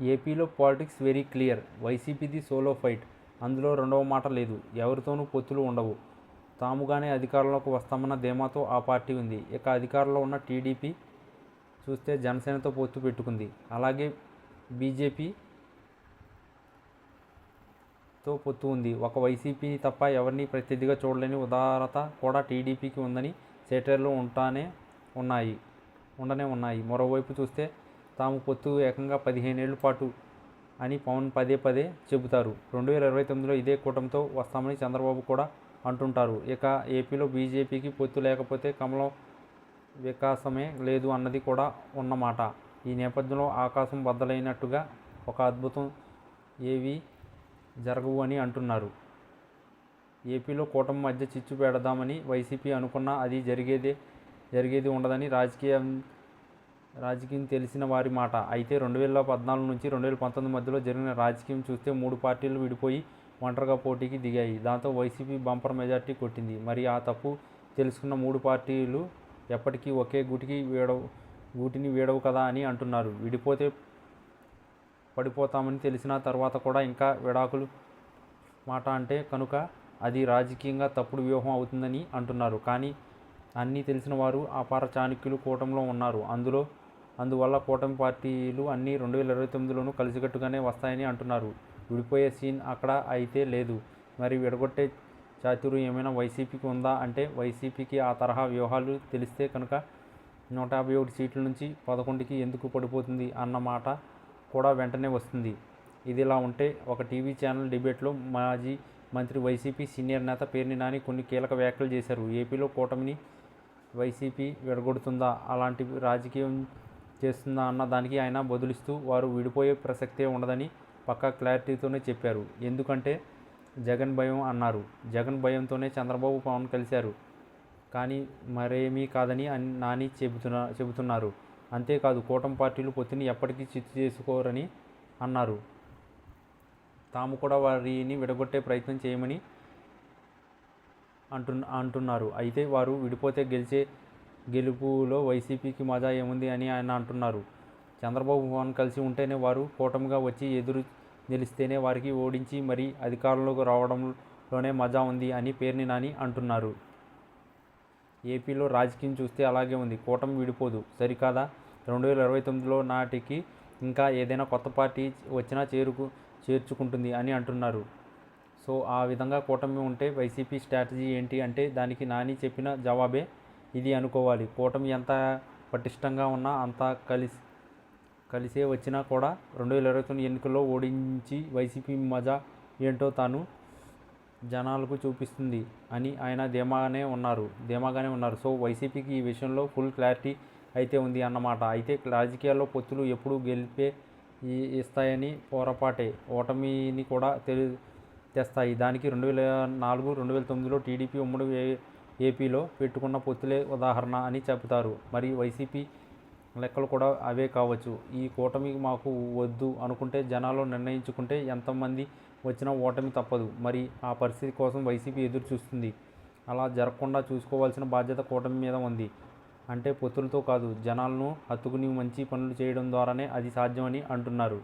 ఏపీలో politics very clear. వైసీపీది solo fight. అందులో రెండవ మాట లేదు. ఎవరితోనూ పొత్తులు ఉండవు. తాముగానే అధికారంలోకి వస్తామన్న ధీమాతో ఆ పార్టీ ఉంది. ఇక అధికారంలో ఉన్న టీడీపీ చూస్తే జనసేనతో పొత్తు పెట్టుకుంది. అలాగే బీజేపీ తో పొత్తు ఉంది. ఒక వైసీపీ తప్ప ఎవరిని ప్రత్యర్థిగా చూడలేని ఉదారత కూడా టీడీపీకి ఉందని సెటైర్లు ఉంటానే ఉన్నాయి. ఉండనే ఉన్నాయి. మరోవైపు చూస్తే తాము పొత్తు ఏకంగా పదిహేనేళ్ళ పాటు అని పవన్ పదే పదే చెబుతారు. రెండు వేల ఇరవై తొమ్మిదిలో ఇదే కూటమితో వస్తామని చంద్రబాబు కూడా అంటుంటారు. ఇక ఏపీలో బీజేపీకి పొత్తు లేకపోతే కమలం వికాసమే లేదు అన్నది కూడా ఉన్నమాట. ఈ నేపథ్యంలో ఆకాశం బద్దలైనట్టుగా ఒక అద్భుతం ఏవి జరగవు అని అంటున్నారు. ఏపీలో కూటమి మధ్య చిచ్చు పెడదామని వైసీపీ అనుకున్నా అది జరిగేదే జరిగేది ఉండదని రాజకీయం రాజకీయం తెలిసిన వారి మాట. అయితే రెండు వేల పద్నాలుగు నుంచి రెండు వేల పంతొమ్మిది మధ్యలో జరిగిన రాజకీయం చూస్తే మూడు పార్టీలు విడిపోయి ఒంటరిగా పోటీకి దిగాయి. దాంతో వైసీపీ బంపర్ మెజార్టీ కొట్టింది. మరి ఆ తప్పు తెలుసుకున్న మూడు పార్టీలు ఎప్పటికీ ఒకే గూటికి వీడవు గూటిని వీడవు కదా అని అంటున్నారు. విడిపోతే పడిపోతామని తెలిసిన తర్వాత కూడా ఇంకా విడాకులు మాట అంటే కనుక అది రాజకీయంగా తప్పుడు వ్యూహం అవుతుందని అంటున్నారు. కానీ అన్నీ తెలిసిన వారు అపార చాణక్యులు కూటంలో ఉన్నారు. అందులో అందువల్ల కూటమి పార్టీలు అన్నీ రెండు వేల ఇరవై తొమ్మిదిలోనూ కలిసికట్టుగానే వస్తాయని అంటున్నారు. విడిపోయే సీన్ అక్కడ అయితే లేదు. మరి విడగొట్టే చాతుర్యం ఏమైనా వైసీపీకి ఉందా అంటే వైసీపీకి ఆ తరహా వ్యూహాలు తెలిస్తే కనుక నూట యాభై ఒకటి సీట్ల నుంచి పదకొండుకి ఎందుకు పడిపోతుంది అన్న మాట కూడా వెంటనే వస్తుంది. ఇది ఇలా ఉంటే ఒక టీవీ ఛానల్ డిబేట్లో మాజీ మంత్రి వైసీపీ సీనియర్ నేత పేర్ని నాని కొన్ని కీలక వ్యాఖ్యలు చేశారు. ఏపీలో కూటమిని వైసీపీ విడగొడుతుందా? అలాంటి రాజకీయం చేస్తుందా అన్న దానికి ఆయన బదులిస్తూ వారు విడిపోయే ప్రసక్తే ఉండదని పక్కా క్లారిటీతోనే చెప్పారు. ఎందుకంటే జగన్ భయం అన్నారు. జగన్ భయంతోనే చంద్రబాబు పవన్ కలిశారు. కానీ మరేమీ కాదని నాని చెబుతున్నా చెబుతున్నారు. అంతేకాదు కూటమి పార్టీలు పొత్తుని ఎప్పటికీ చిత్తు చేసుకోరని అన్నారు. తాము కూడా వారిని విడగొట్టే ప్రయత్నం చేయమని అంటు అంటున్నారు. అయితే వారు విడిపోతే గెలిచే గెలుపులో వైసీపీకి మజా ఏముంది అని ఆయన అంటున్నారు. చంద్రబాబు పవన్ కలిసి ఉంటేనే వారు కూటమిగా వచ్చి ఎదురు నిలిస్తేనే వారికి ఓడించి మరీ అధికారంలోకి రావడంలోనే మజా ఉంది అని పేర్ని నాని అంటున్నారు. ఏపీలో రాజకీయం చూస్తే అలాగే ఉంది. కూటమి విడిపోదు. సరికాదా? రెండు వేల ఇరవై తొమ్మిదిలో నాటికి ఇంకా ఏదైనా కొత్త పార్టీ వచ్చినా చేరుకు చేర్చుకుంటుంది అని అంటున్నారు. సో ఆ విధంగా కూటమి ఉంటే వైసీపీ స్ట్రాటజీ ఏంటి అంటే దానికి నాని చెప్పిన జవాబే ఇది అనుకోవాలి. కూటమి ఎంత పటిష్టంగా ఉన్నా అంత కలిసి కలిసే వచ్చినా కూడా రెండు వేల ఇరవై తొమ్మిది ఎన్నికల్లో ఓడించి వైసీపీ మజా ఏంటో తాను జనాలకు చూపిస్తుంది అని ఆయన ధీమాగానే ఉన్నారు. ధీమాగానే ఉన్నారు. సో వైసీపీకి ఈ విషయంలో ఫుల్ క్లారిటీ అయితే ఉంది అన్నమాట. అయితే రాజకీయాల్లో పొత్తులు ఎప్పుడు గెలిపే ఈ- ఇస్తాయని పొరపాటే. ఓటమిని కూడా తెలి తెస్తాయి. దానికి రెండు వేల నాలుగు రెండు వేల తొమ్మిదిలో టీడీపీ ఉమ్మడి ఏపీలో పెట్టుకున్న పొత్తులే ఉదాహరణ అని చెబుతారు. మరి వైసీపీ లెక్కలు కూడా అవే కావచ్చు. ఈ కూటమి మాకు వద్దు అనుకుంటే జనాలు నిర్ణయించుకుంటే ఎంతమంది వచ్చినా ఓటమి తప్పదు. మరి ఆ పరిస్థితి కోసం వైసీపీ ఎదురు చూస్తుంది. అలా జరగకుండా చూసుకోవాల్సిన బాధ్యత కూటమి మీద ఉంది. అంటే పొత్తులతో కాదు జనాలను హత్తుకుని మంచి పనులు చేయడం ద్వారానే అది సాధ్యమని అంటున్నారు.